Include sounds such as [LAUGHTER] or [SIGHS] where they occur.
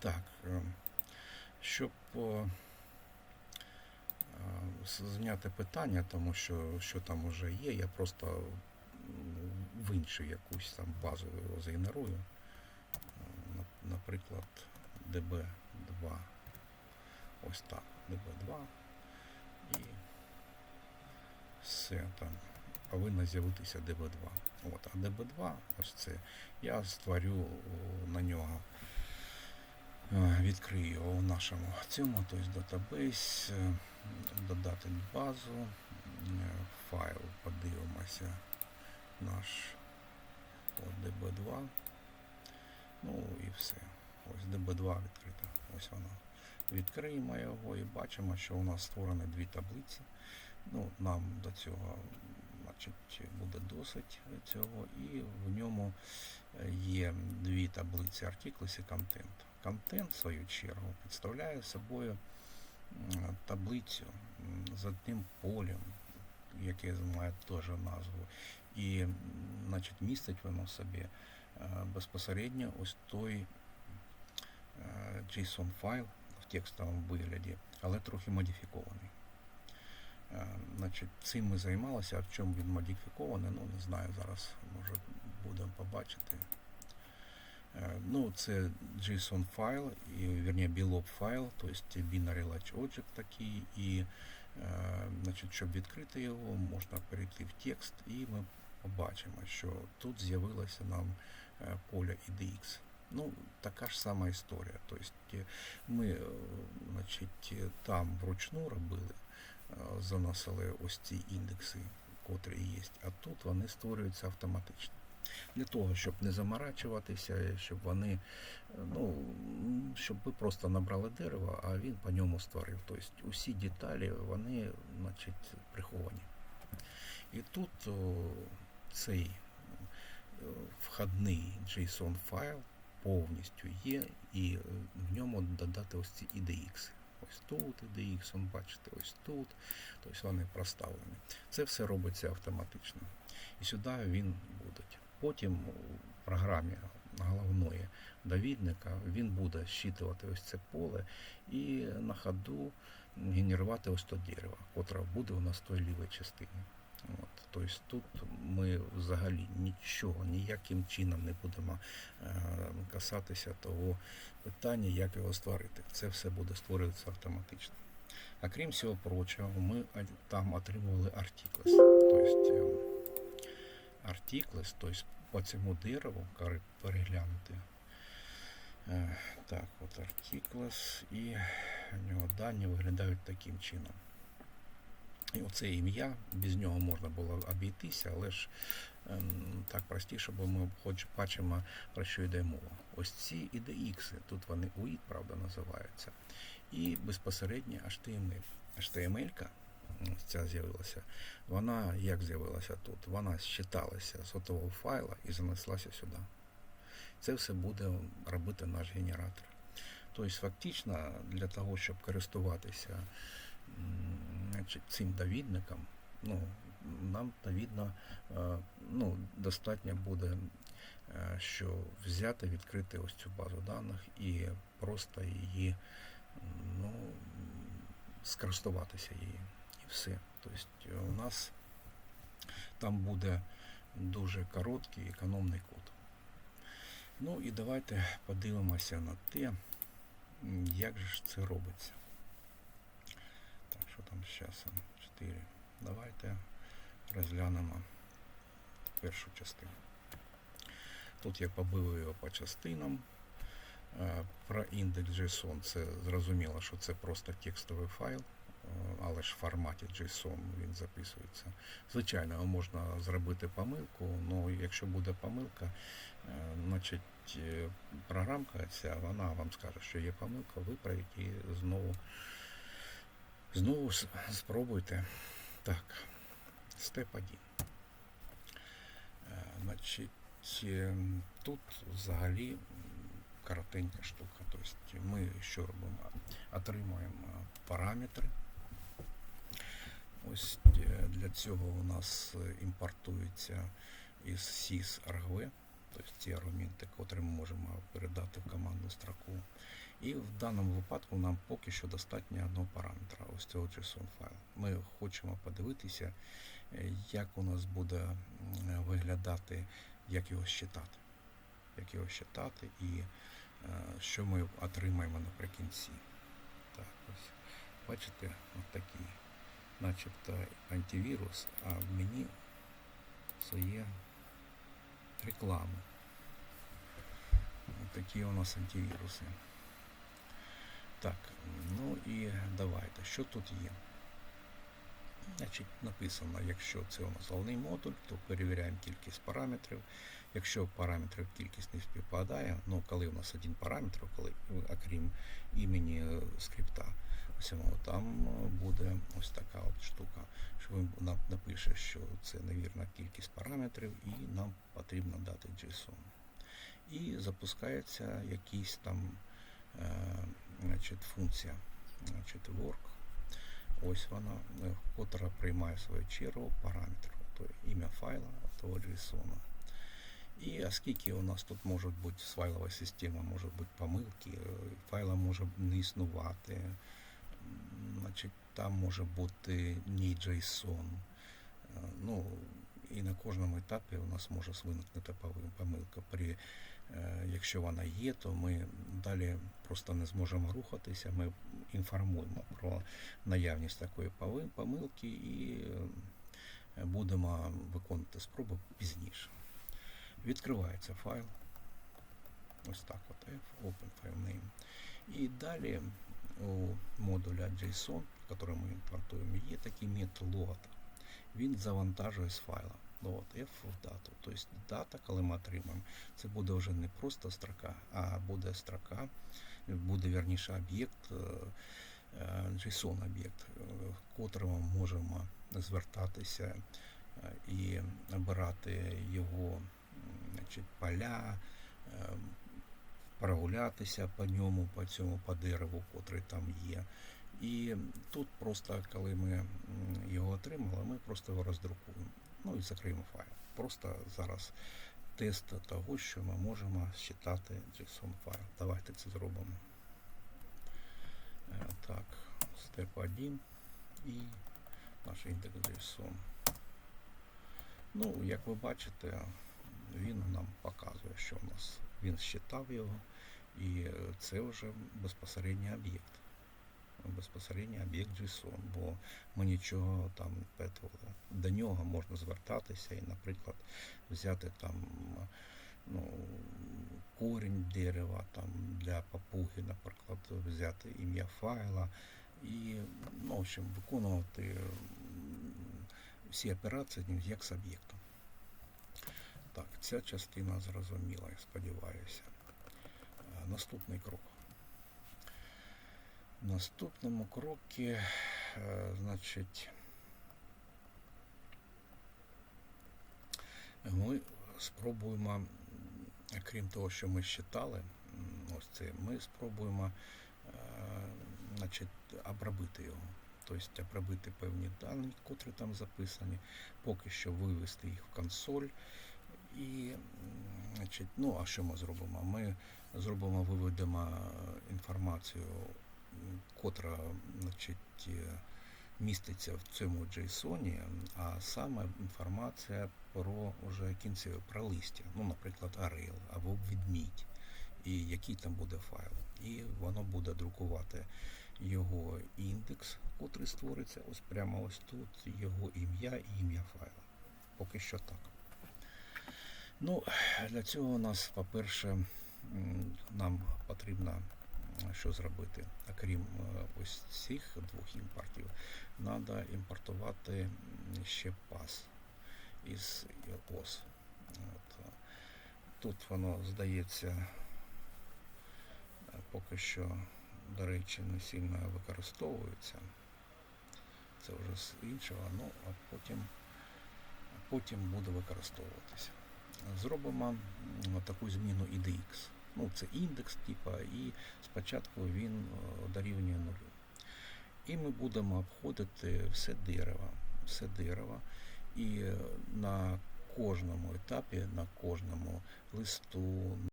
Так, е, щоб е, зняти питання, тому що що там вже є, я просто в іншу якусь там базу його згенерую. Е, Наприклад, DB2. Ось так, DB2. І все там повинно з'явитися DB2. От, а DB2, ось це, я створю на нього Е, відкрию його в нашому цьому, тобто е, додати базу, е, файл, подивимося наш от DB2. Ну і все. Ось DB2 відкрита. Ось вона. Відкриємо його і бачимо, що у нас створені дві таблиці. Ну, нам до цього значить, буде досить цього, і в ньому е, є дві таблиці Articles і Content. Контент, в свою чергу, представляє собою таблицю з одним полем, яке має теж назву, і значить, містить воно собі е, безпосередньо ось той е, JSON файл в текстовому вигляді, але трохи модифікований. Е, Значить, цим ми займалися, а в чому він модифікований, ну не знаю, зараз може будемо побачити. Е, Ну, це JSON файл, і, вірні, BLOB файл, тобто binary latch object такий, і е, значить, щоб відкрити його, можна перейти в текст, і ми побачимо, що тут з'явилося нам поле IDX. Ну, така ж сама історія. Тобто ми значить, там вручну робили, заносили ось ці індекси, котрі є, а тут вони створюються автоматично для того, щоб не заморачуватися, щоб вони, е, ну, щоб ви просто набрали дерево, а він по ньому створив. Тобто усі деталі, вони, значить, приховані. І тут о, цей е, входний JSON файл повністю є, і е, в ньому додати ось ці IDX. Ось тут і DX, бачите, ось тут. Тобто вони проставлені. Це все робиться автоматично. І сюди він буде. Потім у програмі головної довідника він буде щитувати ось це поле і на ходу генерувати ось то дерево, котре буде у нас в той лівій частині. От, тобто тут ми взагалі нічого, ніяким чином не будемо е, касатися того питання, як його створити. Це все буде створюватися автоматично. А крім всього прочого, ми там отримували артиклес. Тобто артиклес, тобто по цьому дереву переглянути. Е, Так, от артиклес, і в нього дані виглядають таким чином. І оце ім'я, без нього можна було обійтися, але ж ем, так простіше, бо ми хоч бачимо, про що йде мова. Ось ці IDX, тут вони UID, правда, називаються, і безпосередньо HTML. Ось ця з'явилася, вона як з'явилася тут? Вона считалася з того файла і занеслася сюди. Це все буде робити наш генератор. Тобто, фактично, для того, щоб користуватися значить, цим довідником, ну, нам довідно, е, ну, достатньо буде, е, що взяти, відкрити ось цю базу даних і просто її, ну, скористуватися її. І все.Тобто е, у нас там буде дуже короткий економний код. Ну і давайте подивимося на те, як же це робиться. Там з часом? 4. Давайте розглянемо першу частину. Тут я побив його по частинам. Е, Про індекс JSON це зрозуміло, що це просто текстовий файл, е, але ж в форматі JSON він записується. Звичайно, можна зробити помилку, але якщо буде помилка, е, значить програмка ця, вона вам скаже, що є помилка, виправіть і знову, знову спробуйте. Так, степ 1. Е, Значить, е, тут взагалі коротенька штука. Тобто ми що робимо? Отримуємо параметри. Ось е, для цього у нас імпортується із SysRGV, тобто ті аргументи, котрі ми можемо передати в командну строку. І в даному випадку нам поки що достатньо одного параметра, ось цього JSON файлу. Ми хочемо подивитися, як у нас буде виглядати, як його считати. Як його считати і е, що ми отримаємо наприкінці. Так, ось. Бачите, от такий, начебто антивірус, а в мені своє реклами. Ось такі у нас антивіруси. Так, ну і давайте, що тут є? Значить, написано, якщо це у нас головний модуль, то перевіряємо кількість параметрів. Якщо параметрів кількість не співпадає, ну коли у нас один параметр, коли, окрім імені е, скрипта, там е, буде ось така от штука, що він нам напише, що це невірна кількість параметрів, і нам потрібно дати JSON. І запускається якийсь там е, значить, функція, значить, work. Ось вона, е, котра приймає свою чергу параметр, то ім'я файла, того JSON. І оскільки у нас тут може бути файлова система, може бути помилки, файла може не існувати, значить там може бути не JSON. Е, Ну, і на кожному етапі у нас може виникнути помилка. При, е, якщо вона є, то ми далі просто не зможемо рухатися. Ми інформуємо про наявність такої помилки і е, будемо виконувати спробу пізніше. Відкривається файл. Ось так от F, Open File Name. І далі у модуля JSON, який ми імпортуємо, є такий метод load. Він завантажує з файла. Load F в дату. Тобто дата, коли ми отримаємо, це буде вже не просто строка, а буде строка, буде верніше об'єкт, е, е, об'єкт, е, в котрому можемо звертатися е, і обирати його значить, поля, е, прогулятися по ньому, по цьому по дереву, котрий там є. І тут просто, коли ми його отримали, ми просто його роздрукуємо. Ну і закриємо файл. Просто зараз тест того, що ми можемо считати JSON файл. Давайте це зробимо. Е, Так, степ 1 і наш індекс JSON. Ну, як ви бачите, він нам показує, що у нас він считав його, і е, це вже безпосередньо об'єкт. Безпосередньо об'єкт JSON, бо ми нічого там петували. До нього можна звертатися і, наприклад, взяти там ну, корінь дерева там, для папуги, наприклад, взяти ім'я файла і ну, в общем, виконувати всі операції як з об'єктом. Так, ця частина зрозуміла, я сподіваюся. Е, Наступний крок. В наступному крокі, е, значить, ми спробуємо, крім того, що ми считали, ось це, ми спробуємо е, значить, обробити його. Тобто обробити певні дані, котрі там записані, поки що вивести їх в консоль. І, значить, ну, а що ми зробимо? Ми зробимо, виведемо інформацію, котра значить, е, міститься в цьому JSON, а саме інформація про уже кінцеве, про листя, ну, наприклад, Arrail або відмідь, і який там буде файл. І воно буде друкувати його індекс, котрий створиться ось прямо ось тут, його ім'я і ім'я файла. Поки що так. Ну, [SIGHS] для цього у нас, по-перше, нам потрібно що зробити, окрім е, ось цих двох імпортів, треба імпортувати ще пас із ОС. От. Тут воно здається е, поки що, до речі, не сильно використовується. Це вже з іншого, ну а потім, потім буде використовуватися. Зробимо таку зміну IDX. Ну, це індекс, типа, і спочатку він е, дорівнює нулю. І ми будемо обходити все дерево, все дерево. І е, на кожному етапі, на кожному листу,